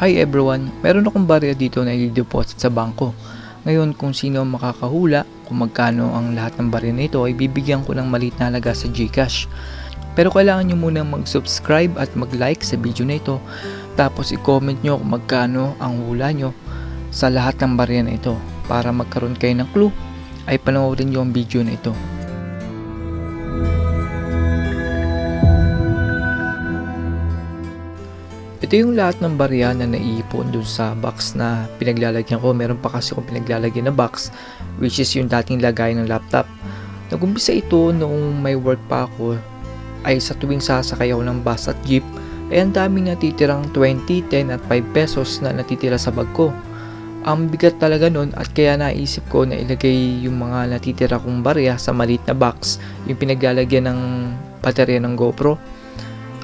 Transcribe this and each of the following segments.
Hi everyone, meron akong barya dito na i-deposit sa bangko. Ngayon kung sino ang makakahula kung magkano ang lahat ng barya na ito ay bibigyan ko ng maliit na halaga sa Gcash. Pero kailangan nyo munang mag-subscribe at mag-like sa video na ito tapos i-comment nyo kung magkano ang hula nyo sa lahat ng barya na ito para magkaroon kayo ng clue ay panoorin nyo ang video na ito. Ito yung lahat ng barya na naiipon dun sa box na pinaglalagyan ko. Meron pa kasi akong pinaglalagyan na box which is yung dating lagay ng laptop. Nagumpisa ito noong may work pa ako ay sa tuwing sasakay ako ng bus at jeep ay ang daming natitirang 20, 10 at 5 pesos na natitira sa bag ko. Ang bigat talaga nun at kaya naisip ko na ilagay yung mga natitira kong barya sa maliit na box yung pinaglalagyan ng baterya ng GoPro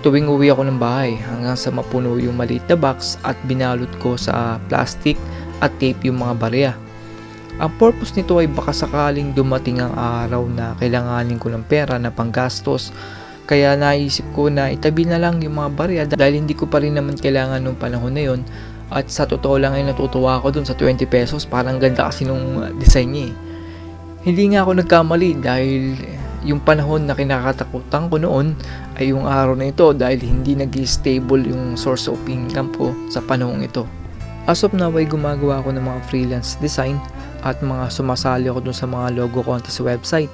tuwing uwi ako ng bahay hanggang sa mapuno yung maliit na box at binalot ko sa plastic at tape yung mga barya. Ang purpose nito ay baka sakaling dumating ang araw na kailanganin ko ng pera na panggastos kaya naisip ko na itabi na lang yung mga barya dahil hindi ko pa rin naman kailangan nung panahon na yon at sa totoo lang ay natutuwa ako dun sa 20 pesos parang ganda kasi nung design niya eh. Hindi nga ako nagkamali dahil yung panahon na kinakatakutan ko noon ay yung araw na ito dahil hindi nag stable yung source of income ko sa panahong ito. As of now ay gumagawa ako ng mga freelance design at mga sumasali ako dun sa mga logo contest website.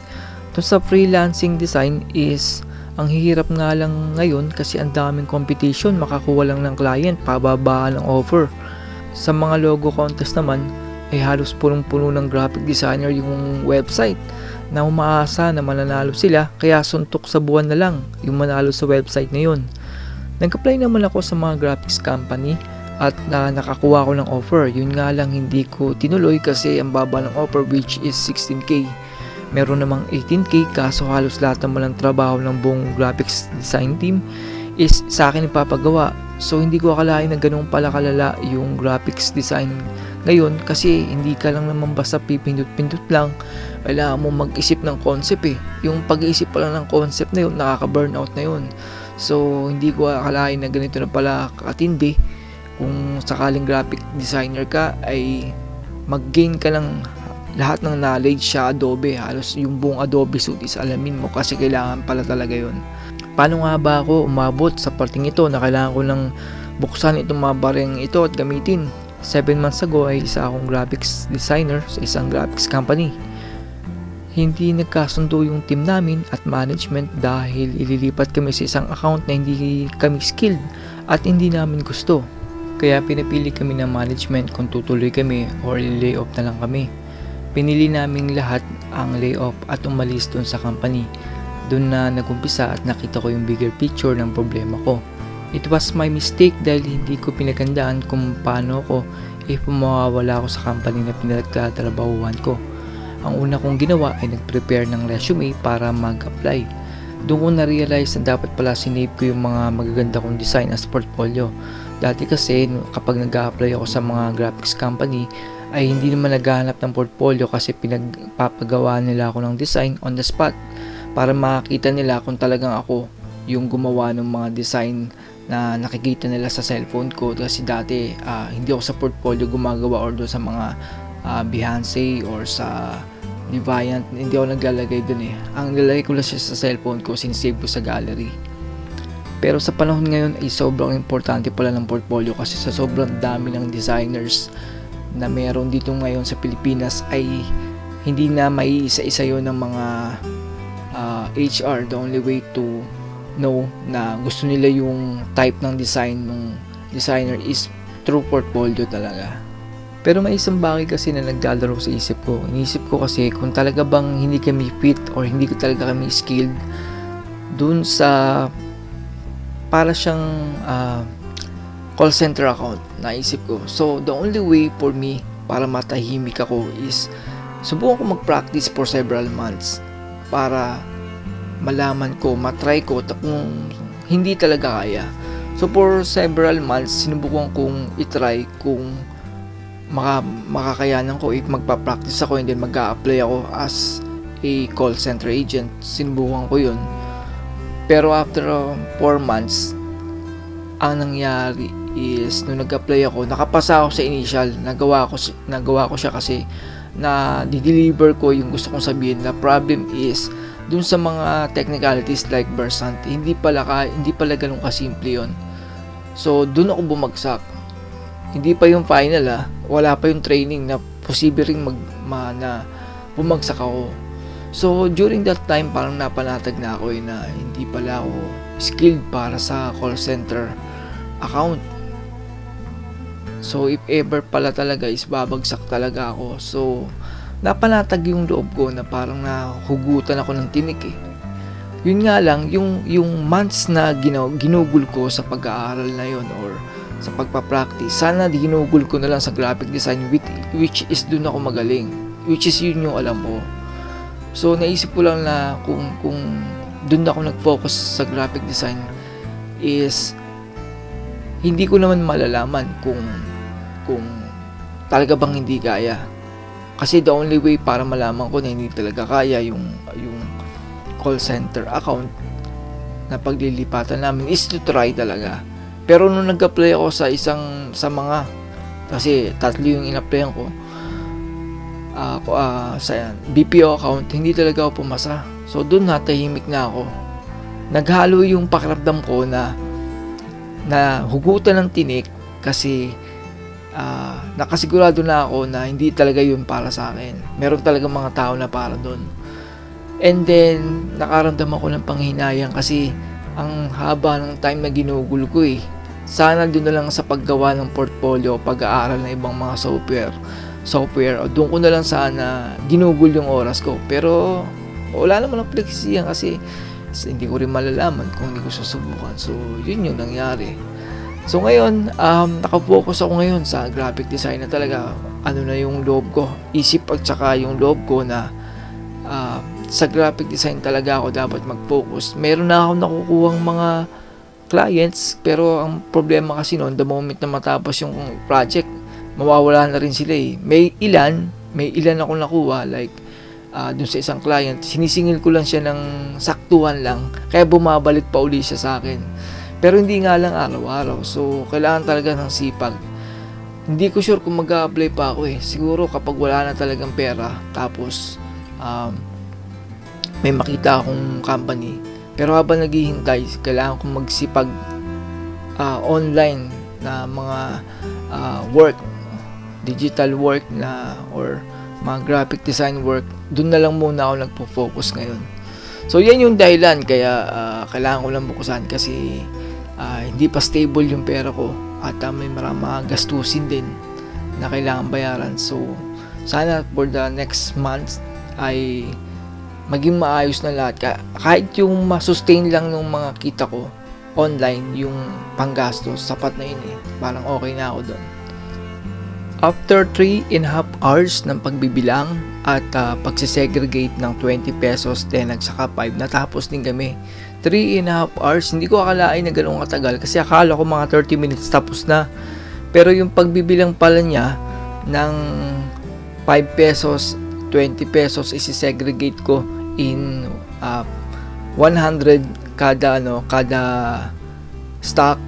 Dun sa freelancing design is ang hihirap nga lang ngayon kasi ang daming competition, makakuha lang ng client, pababaan ng offer. Sa mga logo contest naman, ay halos punong-puno ng graphic designer yung website na umaasa na mananalo sila kaya suntok sa buwan na lang yung manalo sa website na yun. Nag-apply naman ako sa mga graphics company at na nakakuha ko ng offer. Yun nga lang hindi ko tinuloy kasi ang baba ng offer which is 16k. Meron namang 18k kaso halos lahat naman ng trabaho ng buong graphics design team is sa akin ipapagawa. So hindi ko akalain na ganun pala kalala yung graphics design ngayon kasi hindi ka lang naman basta pipindot-pindot lang. Kailangan mo mag-isip ng concept eh. Yung pag-iisip pa lang ng concept na yun, nakaka-burnout na yun. So hindi ko akalain na ganito na pala katindi. Kung sakaling graphic designer ka ay mag-gain ka lang lahat ng knowledge sa Adobe. Halos yung buong Adobe suite is alamin mo kasi kailangan pala talaga yun. Paano nga ba ako umabot sa parting ito na kailangan ko ng buksan itong mga bareng ito at gamitin? 7 months ago ay isa akong graphics designer sa isang graphics company. Hindi nagkasundo yung team namin at management dahil ililipat kami sa isang account na hindi kami skilled at hindi namin gusto. Kaya pinapili kami ng management kung tutuloy kami or layoff na lang kami. Pinili naming lahat ang layoff at umalis dun sa company doon na nagumpisa at nakita ko yung bigger picture ng problema ko. It was my mistake dahil hindi ko pinagandaan kung paano ko if mawawala ako sa company na pinagtatrabahuan ko. Ang una kong ginawa ay nag-prepare ng resume para mag-apply. Doon ko na-realize na dapat pala sinave ko yung mga magaganda kong design as portfolio. Dati kasi kapag nag-apply ako sa mga graphics company ay hindi naman naghahanap ng portfolio kasi pinagpapagawa nila ako ng design on the spot para makita nila kung talagang ako yung gumawa ng mga design na nakikita nila sa cellphone ko. Kasi dati uh, hindi ako sa portfolio gumagawa or doon sa mga uh, Behance or sa Deviant hindi ako naglalagay doon eh. Ang lalagay ko lang siya sa cellphone ko sinisave ko sa gallery. Pero sa panahon ngayon ay sobrang importante pala ng portfolio kasi sa sobrang dami ng designers na meron dito ngayon sa Pilipinas ay hindi na may isa-isa yon ng mga uh, HR the only way to know na gusto nila yung type ng design ng designer is through portfolio talaga. Pero may isang bagay kasi na nagdalaro sa isip ko. Inisip ko kasi kung talaga bang hindi kami fit or hindi ko talaga kami skilled dun sa para siyang uh, call center account naisip ko. So the only way for me para matahimik ako is subukan ko mag-practice for several months para malaman ko, matry ko kung hindi talaga kaya. So for several months, sinubukan kong itry kung maka, makakayanan ko if magpa-practice ako and then mag apply ako as a call center agent. Sinubukan ko yun. Pero after 4 uh, months, ang nangyari is nung nag-apply ako, nakapasa ako sa initial. Nagawa ko nagawa ko siya kasi na di-deliver ko yung gusto kong sabihin. The problem is dun sa mga technicalities like Versant, hindi pala ka, hindi pala ganun kasimple 'yon. So, dun ako bumagsak. Hindi pa yung final ah. Wala pa yung training na posible ring mag ma, na bumagsak ako. So, during that time, parang napanatag na ako eh, na hindi pala ako skilled para sa call center account. So, if ever pala talaga is babagsak talaga ako. So, napanatag yung loob ko na parang nahugutan ako ng tinik eh. Yun nga lang, yung, yung months na ginaw, ginugol ko sa pag-aaral na yon or sa pagpa-practice, sana ginugol ko na lang sa graphic design which, which is dun ako magaling. Which is yun yung alam ko. So, naisip ko lang na kung, kung dun ako nag-focus sa graphic design is hindi ko naman malalaman kung kung talaga bang hindi kaya. Kasi the only way para malaman ko na hindi talaga kaya yung yung call center account na paglilipatan namin is to try talaga. Pero nung nag-apply ako sa isang sa mga kasi tatlo yung in-applyan ko ah uh, sa BPO account, hindi talaga ako pumasa. So doon natahimik na ako. Naghalo yung pakiramdam ko na na hugutan ng tinik kasi uh, nakasigurado na ako na hindi talaga yun para sa akin. Meron talaga mga tao na para doon. And then, nakaramdam ako ng panghinayang kasi ang haba ng time na ginugol ko eh. Sana doon na lang sa paggawa ng portfolio, pag-aaral ng ibang mga software, software, o doon ko na lang sana ginugol yung oras ko. Pero, wala naman ang pinagsisiyan kasi hindi ko rin malalaman kung hindi ko susubukan. So, yun yung nangyari. So, ngayon, um, nakafocus ako ngayon sa graphic design na talaga ano na yung loob ko. Isip at saka yung loob ko na uh, sa graphic design talaga ako dapat mag-focus. Meron na ako nakukuhang mga clients pero ang problema kasi noon the moment na matapos yung project mawawala na rin sila eh. May ilan, may ilan ako nakuha like uh, dun sa isang client, sinisingil ko lang siya ng saktuhan lang, kaya bumabalik pa uli siya sa akin. Pero hindi nga lang araw-araw, so kailangan talaga ng sipag. Hindi ko sure kung mag apply pa ako eh. Siguro kapag wala na talagang pera, tapos um, may makita akong company. Pero habang naghihintay, kailangan kong magsipag uh, online na mga uh, work, digital work na or mga graphic design work, doon na lang muna ako nagpo-focus ngayon. So, yan yung dahilan kaya uh, kailangan ko lang bukusan kasi uh, hindi pa stable yung pera ko at uh, may maraming gastusin din na kailangan bayaran. So, sana for the next month ay maging maayos na lahat. Kahit yung masustain lang ng mga kita ko online, yung panggastos, sapat na yun eh. Parang okay na ako doon. After 3 and a half hours ng pagbibilang at uh, pagsisegregate ng 20 pesos, 10 at saka 5, natapos din kami. 3 and a half hours, hindi ko akalain na ganoong katagal kasi akala ko mga 30 minutes tapos na. Pero yung pagbibilang pala niya ng 5 pesos, 20 pesos isi-segregate ko in uh, 100 kada ano, kada stock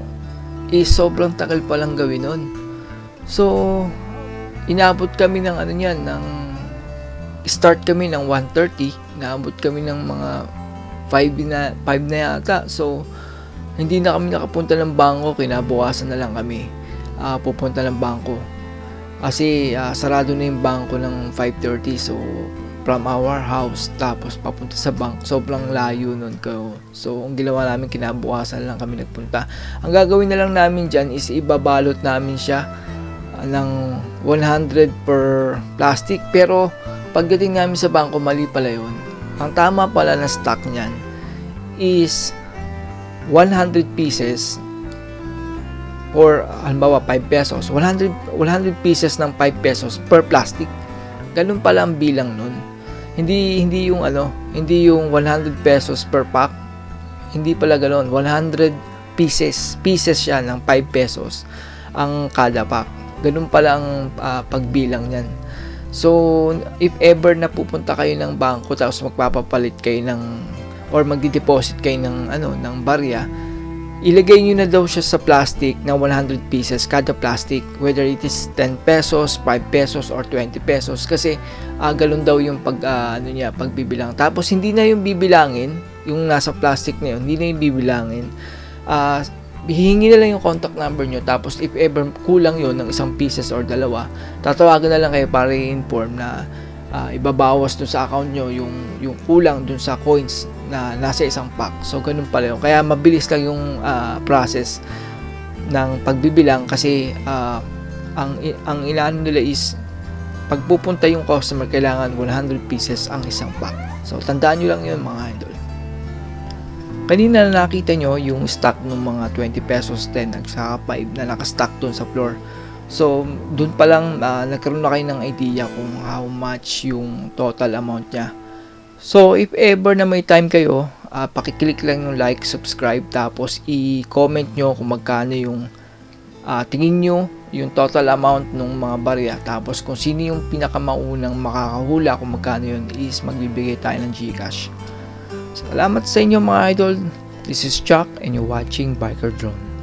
is sobrang tagal palang gawin nun. So, inabot kami ng ano niyan, ng start kami ng 1.30, inabot kami ng mga 5 na, 5 na yata. So, hindi na kami nakapunta ng bangko, kinabukasan na lang kami uh, pupunta ng bangko. Kasi uh, sarado na yung bangko ng 5.30, so from our house tapos papunta sa bank. Sobrang layo nun ko so ang ginawa namin kinabukasan lang kami nagpunta. Ang gagawin na lang namin dyan is ibabalot namin siya ng 100 per plastic. Pero pagdating namin sa bangko mali pala yun ang tama pala na stock niyan is 100 pieces or halimbawa 5 pesos. 100, 100 pieces ng 5 pesos per plastic. Ganun pala ang bilang nun. Hindi hindi yung ano hindi yung 100 pesos per pack. Hindi pala ganoon 100 pieces pieces siya ng 5 pesos ang kada pack. Ganun pala ang uh, pagbilang niyan. So, if ever na pupunta kayo ng bangko tapos magpapapalit kayo ng or magdi-deposit kayo ng ano ng barya, ilagay nyo na daw siya sa plastic na 100 pieces kada plastic. Whether it is 10 pesos, 5 pesos or 20 pesos. Kasi ah, galon daw yung pag ah, ano niya pagbibilang. Tapos hindi na yung bibilangin yung nasa plastic na yun hindi na yung bibilangin. Ah hihingi na lang yung contact number nyo tapos if ever kulang yon ng isang pieces or dalawa tatawagan na lang kayo para i-inform na ah, ibabawas dun sa account nyo yung, yung kulang dun sa coins na nasa isang pack. So ganun pala yun. Kaya mabilis lang yung ah, process ng pagbibilang kasi ah, ang, ang inaano nila is pagpupunta yung customer kailangan 100 pieces ang isang pack. So tandaan nyo lang yun mga idol Kanina na nakita nyo yung stock ng mga 20 pesos 10 at saka 5 na nakastock dun sa floor. So, dun pa lang ah, nagkaroon na kayo ng idea kung how much yung total amount niya. So, if ever na may time kayo, ah, pakiclick lang yung like, subscribe, tapos i-comment nyo kung magkano yung ah, tingin nyo yung total amount ng mga barya. Tapos, kung sino yung pinakamaunang makakahula kung magkano yun is magbibigay tayo ng Gcash. Salamat sa inyo mga idol. This is Chuck and you're watching Biker Drone.